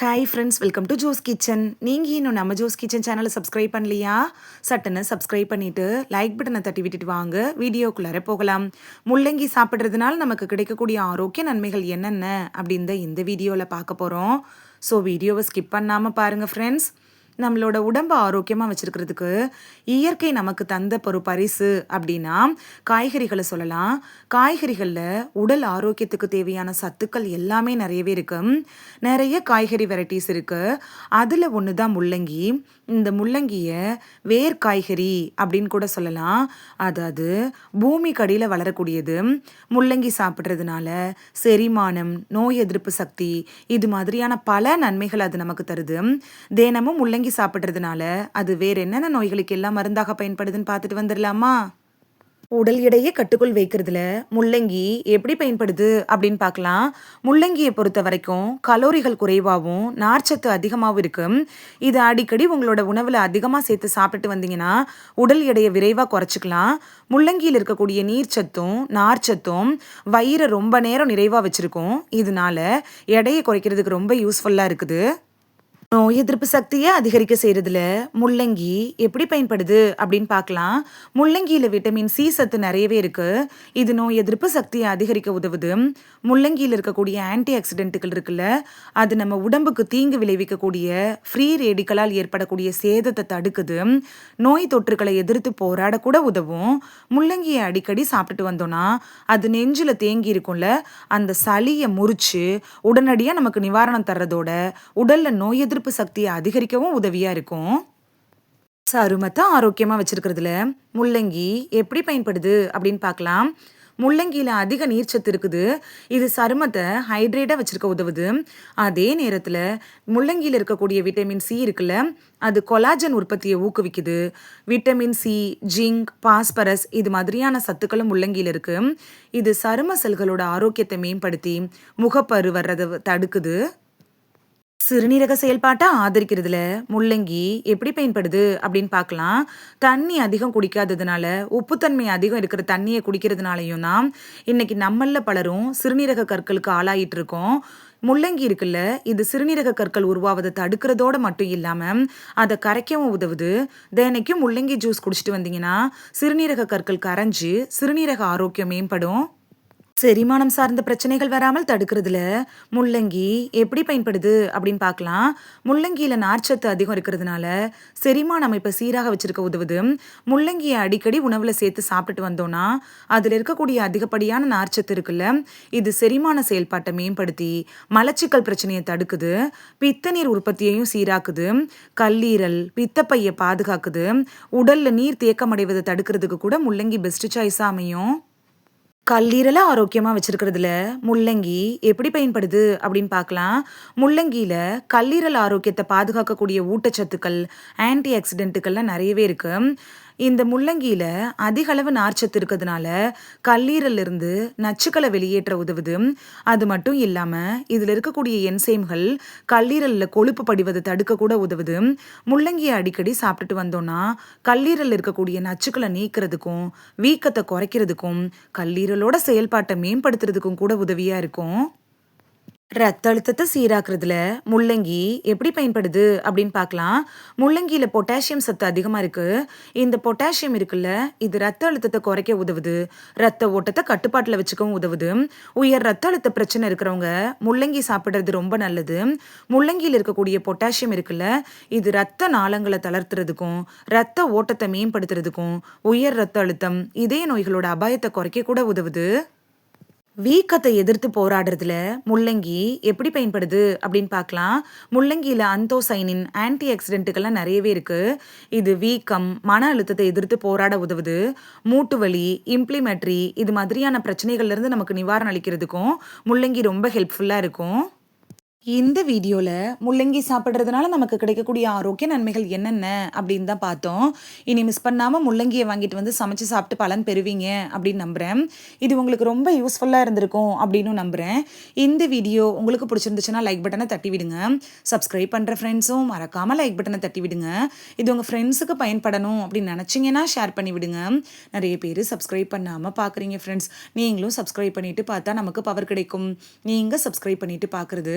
Hi friends welcome to Jo's kitchen நீங்கள் இன்னும் நம்ம ஜோஸ் கிச்சன் சேனலை சப்ஸ்கிரைப் பண்ணலையா? சட்டுன்னு சப்ஸ்கிரைப் பண்ணிவிட்டு லைக் பட்டனை தட்டி விட்டுட்டு வாங்க. வீடியோக்குள்ளார போகலாம். முள்ளங்கி சாப்பிட்றதுனால நமக்கு கிடைக்கக்கூடிய ஆரோக்கிய நன்மைகள் என்னென்ன? அப்படின்னு தான் இந்த வீடியோவில் பார்க்க போகிறோம் ஸோ வீடியோவை ஸ்கிப் பண்ணாமல் பாருங்கள் ஃப்ரெண்ட்ஸ் நம்மளோட உடம்பை ஆரோக்கியமாக வச்சுருக்கிறதுக்கு இயற்கை நமக்கு தந்த ஒரு பரிசு அப்படின்னா காய்கறிகளை சொல்லலாம். காய்கறிகளில் உடல் ஆரோக்கியத்துக்கு தேவையான சத்துக்கள் எல்லாமே நிறையவே இருக்கும் நிறைய காய்கறி வெரைட்டிஸ் இருக்குது அதில் ஒன்று தான் முள்ளங்கி இந்த முள்ளங்கியை வேர் காய்கறி அப்படின்னு கூட சொல்லலாம். அதாவது பூமி கடியில் வளரக்கூடியது. முள்ளங்கி சாப்பிட்றதுனால செரிமானம் நோய் எதிர்ப்பு சக்தி இது மாதிரியான பல நன்மைகள் அது நமக்கு தருது. தினமும் முள்ளங்கி முள்ளங்கி சாப்பிட்றதுனால அது வேற என்னென்ன நோய்களுக்கு எல்லாம் மருந்தாக பயன்படுதுன்னு பார்த்துட்டு வந்துடலாமா? உடல் எடையை கட்டுக்குள் வைக்கிறதுல முள்ளங்கி எப்படி பயன்படுது அப்படின்னு பார்க்கலாம். முள்ளங்கியை பொறுத்த வரைக்கும் கலோரிகள் குறைவாகவும் நார்ச்சத்து அதிகமாகவும் இருக்கும் இது அடிக்கடி உங்களோட உணவில் அதிகமாக சேர்த்து சாப்பிட்டு வந்தீங்கன்னா உடல் எடையை விரைவாக குறைச்சிக்கலாம். முள்ளங்கியில் இருக்கக்கூடிய நீர்ச்சத்தும் நார்ச்சத்தும் வயிறை ரொம்ப நேரம் நிறைவாக வச்சுருக்கும். இதனால எடையை குறைக்கிறதுக்கு ரொம்ப யூஸ்ஃபுல்லாக இருக்குது. நோய் எதிர்ப்பு சக்தியை அதிகரிக்க செய்கிறதுல முள்ளங்கி எப்படி பயன்படுது அப்படின்னு பார்க்கலாம். முள்ளங்கியில் விட்டமின் சி சத்து நிறையவே இருக்குது இது நோய் எதிர்ப்பு சக்தியை அதிகரிக்க உதவுது. முள்ளங்கியில் இருக்கக்கூடிய ஆன்டி ஆக்சிடென்ட்டுகள் இருக்குல்ல அது நம்ம உடம்புக்கு தீங்கு விளைவிக்கக்கூடிய ஃப்ரீ ரேடிக்கலால் ஏற்படக்கூடிய சேதத்தை தடுக்குது. நோய் தொற்றுக்களை எதிர்த்து போராடக்கூட உதவும். முள்ளங்கியை அடிக்கடி சாப்பிட்டுட்டு வந்தோம்னா அது நெஞ்சில் தேங்கி இருக்கும்ல அந்த சளியை முறிச்சு உடனடியாக நமக்கு நிவாரணம் தர்றதோட உடலில் நோய் எதிர்ப்பு எதிர்ப்பு சக்தியை அதிகரிக்கவும் உதவியாக இருக்கும். சருமத்தை ஆரோக்கியமாக வச்சுருக்கிறதுல. முள்ளங்கி எப்படி பயன்படுது அப்படின்னு பார்க்கலாம். முள்ளங்கியில் அதிக நீர்ச்சத்து இருக்குது. இது சருமத்தை ஹைட்ரேட்டாக வச்சுருக்க உதவுது. அதே நேரத்தில் முள்ளங்கியில் இருக்கக்கூடிய விட்டமின் சி இருக்குல்ல அது கொலாஜன் உற்பத்தியை ஊக்குவிக்குது. விட்டமின் சி ஜிங்க் பாஸ்பரஸ் இது மாதிரியான சத்துக்களும் முள்ளங்கியில் இருக்குது இது சரும செல்களோட ஆரோக்கியத்தை மேம்படுத்தி முகப்பரு வர்றதை தடுக்குது. சிறுநீரக செயல்பாட்டை ஆதரிக்கிறதுல? முள்ளங்கி எப்படி பயன்படுது அப்படின்னு பார்க்கலாம். தண்ணி அதிகம் குடிக்காததுனால உப்புத்தன்மை அதிகம் இருக்கிற தண்ணியை குடிக்கிறதுனாலையும் தான் இன்னைக்கு நம்மள பலரும் சிறுநீரக கற்களுக்கு ஆளாயிட்டு இருக்கோம். முள்ளங்கி இருக்குல்ல இது சிறுநீரக கற்கள் உருவாவதை தடுக்கிறதோட மட்டும் இல்லாமல் அதை கரைக்கவும் உதவுது. தினைக்கும் முள்ளங்கி ஜூஸ் குடிச்சிட்டு வந்தீங்கன்னா சிறுநீரக கற்கள் கரைஞ்சு சிறுநீரக ஆரோக்கியம் மேம்படும். செரிமானம் சார்ந்த பிரச்சனைகள் வராமல் தடுக்கிறதுல முள்ளங்கி எப்படி பயன்படுது அப்படின்னு பார்க்கலாம். முள்ளங்கியில் நார்ச்சத்து அதிகம் இருக்கிறதுனால செரிமான அமைப்பை சீராக வச்சிருக்க உதவுது. முள்ளங்கியை அடிக்கடி உணவில் சேர்த்து சாப்பிட்டுட்டு வந்தோம்னா அதில் இருக்கக்கூடிய அதிகப்படியான நார்ச்சத்து இருக்குல்ல இது செரிமான செயல்பாட்டை மேம்படுத்தி மலச்சிக்கல் பிரச்சனையை தடுக்குது. பித்த நீர் உற்பத்தியையும் சீராக்குது. கல்லீரல் பித்தப்பையை பாதுகாக்குது. உடல்ல நீர் தேக்கமடைவதை தடுக்கிறதுக்கு கூட முள்ளங்கி பெஸ்ட் சாய்ஸாக அமையும். கல்லீரலை ஆரோக்கியமாக வச்சுருக்கிறதுல? முள்ளங்கி எப்படி பயன்படுது அப்படின்னு பார்க்கலாம். முள்ளங்கியில் கல்லீரல் ஆரோக்கியத்தை பாதுகாக்கக்கூடிய ஊட்டச்சத்துக்கள் ஆன்டி ஆக்சிடென்ட்டுகள்லாம் நிறையவே இருக்குது இந்த முள்ளங்கியில் அதிக அளவு நார்ச்சத்து இருக்கிறதுனால கல்லீரலிருந்து நச்சுக்களை வெளியேற்ற உதவுது. அது மட்டும் இல்லாமல் இதில் இருக்கக்கூடிய என்சைம்கள் கல்லீரலில் கொழுப்பு படிவதை தடுக்க கூட உதவுது. முள்ளங்கியை அடிக்கடி சாப்பிட்டுட்டு வந்தோம்னா கல்லீரலில் இருக்கக்கூடிய நச்சுக்களை நீக்கிறதுக்கும் வீக்கத்தை குறைக்கிறதுக்கும் கல்லீரலோட செயல்பாட்டை மேம்படுத்துறதுக்கும் கூட உதவியாக இருக்கும். ரத்த அழுத்தத்தை சீராக்குறதுல முள்ளங்கி எப்படி பயன்படுது அப்படின்னு பார்க்கலாம். முள்ளங்கியில் பொட்டாசியம் சத்து அதிகமாக இருக்குது இந்த பொட்டாசியம் இருக்குல்ல இது ரத்த அழுத்தத்தை குறைக்க உதவுது. ரத்த ஓட்டத்தை கட்டுப்பாட்டில் வச்சுக்கவும் உதவுது. உயர் ரத்த அழுத்த பிரச்சனை இருக்கிறவங்க முள்ளங்கி சாப்பிட்றது ரொம்ப நல்லது. முள்ளங்கியில் இருக்கக்கூடிய பொட்டாசியம் இருக்குல்ல இது ரத்த நாளங்களை தளர்த்துறதுக்கும் ரத்த ஓட்டத்தை மேம்படுத்துறதுக்கும் உயர் ரத்த அழுத்தம் இதய நோய்களோட அபாயத்தை குறைக்க கூட உதவுது. வீக்கத்தை எதிர்த்து போராடுறதுல முள்ளங்கி எப்படி பயன்படுது அப்படின்னு பார்க்கலாம். முள்ளங்கியில் அந்தோசைனின் ஆன்டி ஆக்சிடென்ட்டுகள்லாம் நிறையவே இருக்குது இது வீக்கம் மன அழுத்தத்தை எதிர்த்து போராட உதவுது. மூட்டு வலி இம்ப்ளிமெட்ரி இது மாதிரியான பிரச்சனைகள்லேருந்து நமக்கு நிவாரணம் அளிக்கிறதுக்கும் முள்ளங்கி ரொம்ப ஹெல்ப்ஃபுல்லாக இருக்கும். இந்த வீடியோவில் முள்ளங்கி சாப்பிட்றதுனால நமக்கு கிடைக்கக்கூடிய ஆரோக்கிய நன்மைகள் என்னென்ன அப்படின்னு தான் பார்த்தோம். இனி மிஸ் பண்ணாமல் முள்ளங்கியை வாங்கிட்டு வந்து சமைச்சு சாப்பிட்டு பலன் பெறுவீங்க அப்படின்னு நம்புகிறேன் இது உங்களுக்கு ரொம்ப யூஸ்ஃபுல்லாக இருந்திருக்கும் அப்படின்னு நம்புகிறேன் இந்த வீடியோ உங்களுக்கு பிடிச்சிருந்துச்சுன்னா லைக் பட்டனை தட்டி விடுங்க. சப்ஸ்கிரைப் பண்ணுற ஃப்ரெண்ட்ஸும் மறக்காமல் லைக் பட்டனை தட்டி விடுங்க. இது உங்கள் ஃப்ரெண்ட்ஸுக்கு பயன்படணும் அப்படின்னு நினச்சிங்கன்னா ஷேர் பண்ணி விடுங்க. நிறைய பேர் சப்ஸ்கிரைப் பண்ணாமல் பார்க்குறீங்க ஃப்ரெண்ட்ஸ் நீங்களும் சப்ஸ்கிரைப் பண்ணிவிட்டு பார்த்தா நமக்கு பவர் கிடைக்கும். நீங்கள் சப்ஸ்கிரைப் பண்ணிவிட்டு பார்க்குறது